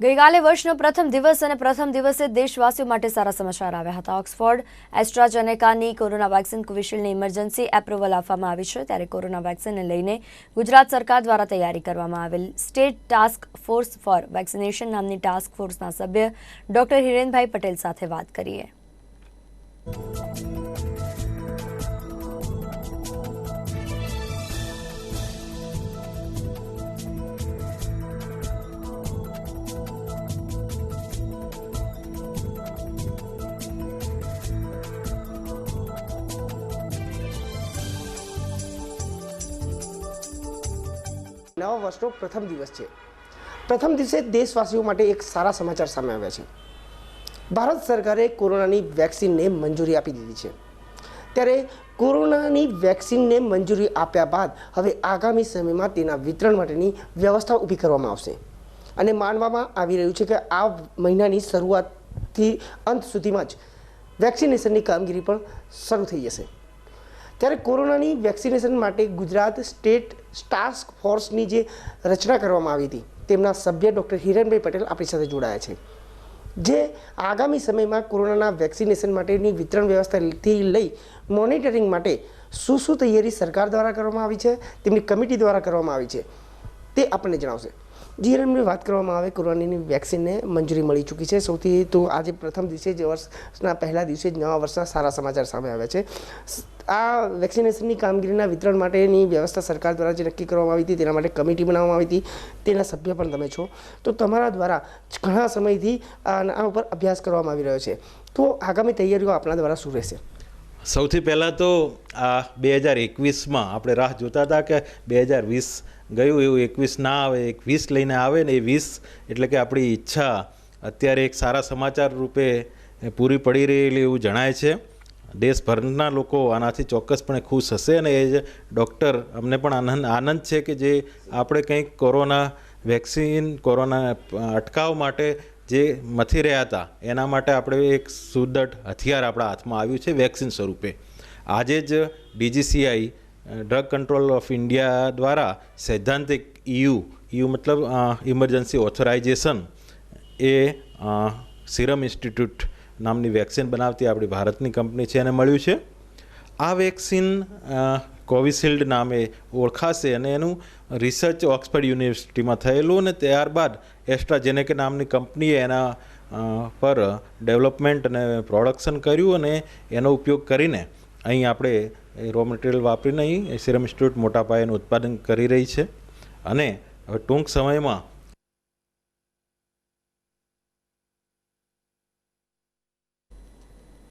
ગઈકાલે વર્ષનો પ્રથમ દિવસ અને પ્રથમ દિવસે દેશવાસીઓ માટે સારા સમાચાર આવ્યા હતા. ઓક્સફોર્ડ એસ્ટ્રાજેનેકાની કોરોના વેક્સિન કોવિશિલ્ડની ઇમરજન્સી એપ્રુવલ આપવામાં આવી છે. ત્યારે કોરોના વેક્સિનને લઈને ગુજરાત સરકાર દ્વારા તૈયારી કરવામાં આવેલ state task force for vaccination નામની ટાસ્ક ફોર્સના સભ્ય ડોક્ટર હિરેનભાઈ પટેલ સાથે વાત કરીએ. નવા વર્ષનો પ્રથમ દિવસ છે. પ્રથમ દિવસે દેશવાસીઓ માટે એક સારા સમાચાર સામે આવ્યા છે. ભારત સરકારે કોરોનાની વેક્સિનને મંજૂરી આપી દીધી છે. ત્યારે કોરોનાની વેક્સિનને મંજૂરી આપ્યા બાદ હવે આગામી સમયમાં તેના વિતરણ માટેની વ્યવસ્થા ઊભી કરવામાં આવશે. અને માનવામાં આવી રહ્યું છે કે આ મહિનાની શરૂઆતથી અંત સુધીમાં જ વેક્સિનેશનની કામગીરી પણ શરૂ થઈ જશે. ત્યારે કોરોનાની વેક્સિનેશન માટે ગુજરાત સ્ટેટ ટાસ્ક ફોર્સની જે રચના કરવામાં આવી હતી, તેમના સભ્ય ડૉક્ટર હિરણભાઈ પટેલ આપણી સાથે જોડાયા છે. જે આગામી સમયમાં કોરોનાના વેક્સિનેશન માટેની વિતરણ વ્યવસ્થાથી લઈ મોનિટરિંગ માટે શું શું તૈયારી સરકાર દ્વારા કરવામાં આવી છે, તેમની કમિટી દ્વારા કરવામાં આવી છે, તે આપણને જણાવશે. જી, એમની વાત કરવામાં આવે, કોરોનાની વેક્સિનને મંજૂરી મળી ચૂકી છે. સૌથી તો આજે પ્રથમ દિવસે જ વર્ષના પહેલા દિવસે જ નવા વર્ષના સારા સમાચાર સામે આવ્યા છે. આ વેક્સિનેશનની કામગીરીના વિતરણ માટેની વ્યવસ્થા સરકાર દ્વારા જે નક્કી કરવામાં આવી હતી તેના માટે કમિટી બનાવવામાં આવી હતી. તેના સભ્ય પણ તમે છો. તો તમારા દ્વારા ઘણા સમયથી આ ઉપર અભ્યાસ કરવામાં આવી રહ્યો છે. તો આગામી તૈયારીઓ આપણા દ્વારા શું રહેશે? સૌથી પહેલાં તો આ બે હજાર એકવીસમાં આપણે રાહ જોતા હતા કે બે હજાર વીસ ગયું, એવું એકવીસ ના આવે, એક વીસ લઈને આવે ને એ વીસ એટલે કે આપણી ઈચ્છા અત્યારે એક સારા સમાચાર રૂપે પૂરી પડી રહેલી એવું જણાય છે. દેશભરના લોકો આનાથી ચોક્કસપણે ખુશ હશે અને એ જ ડૉક્ટર અમને પણ આનંદ આનંદ છે કે જે આપણે કંઈક કોરોના વેક્સિન, કોરોના અટકાવ માટે જે મથી રહ્યા હતા, એના માટે આપણે એક સુદૃઢ હથિયાર આપણા હાથમાં આવ્યું છે વેક્સિન સ્વરૂપે. આજે જ DCGI drug control of India દ્વારા સૈદ્ધાંતિક ઇયુ ઇયુ મતલબ ઇમરજન્સી ઓથોરાઇઝેશન એ સિરમ ઇન્સ્ટિટ્યૂટ નામની વેક્સિન બનાવતી આપણી ભારતની કંપની છે, એને મળ્યું છે. આ વેક્સિન કોવિશિલ્ડ નામે ઓળખાશે અને એનું રિસર્ચ ઓક્સફર્ડ યુનિવર્સિટીમાં થયેલું અને ત્યારબાદ એસ્ટ્રાજેનેકે નામની કંપનીએ એના પર ડેવલપમેન્ટ અને પ્રોડક્શન કર્યું અને એનો ઉપયોગ કરીને અહીં આપણે રો મટીરિયલ વાપરીને અહીં સિરમ ઇન્સ્ટિટ્યૂટ મોટા પાયાનું ઉત્પાદન કરી રહી છે. અને હવે ટૂંક સમયમાં